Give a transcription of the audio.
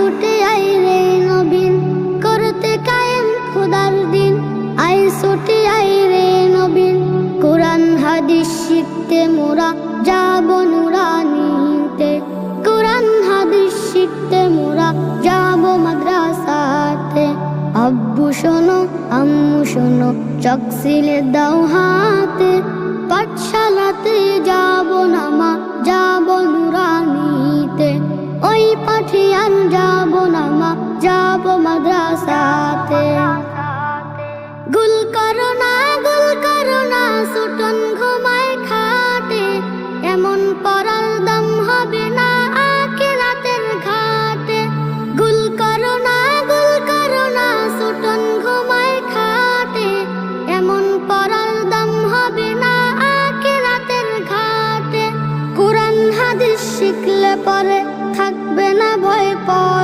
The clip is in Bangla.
ছুটে আই রে নবীন, করতে কায়েম খুদার দিন। আই ছুটে আই রে নবীন, কোরআন, হাদিস শিখতে মোরা যাব নুরানিতে। কোরআন, হাদিস শিখতে মোরা যাব মাদ্রাসাতে। আব্বু শোনো, আম্মু শোনো, চকসিলে দাও হাতে। লঠিয়ান যাব না, মা, যাব মাদ্রাসাতে। গুল করো না, গুল করো না, সুটন ঘুমায় খাটে। এমন পরাল দম হবে না আকে রাতের ঘাটে। গুল করো না, গুল করো না, সুটন ঘুমায় খাটে। এমন পরাল দম হবে না আকে রাতের ঘাটে। কোরআন হাদিস শিখলে পরে থাকবে না ভয় পর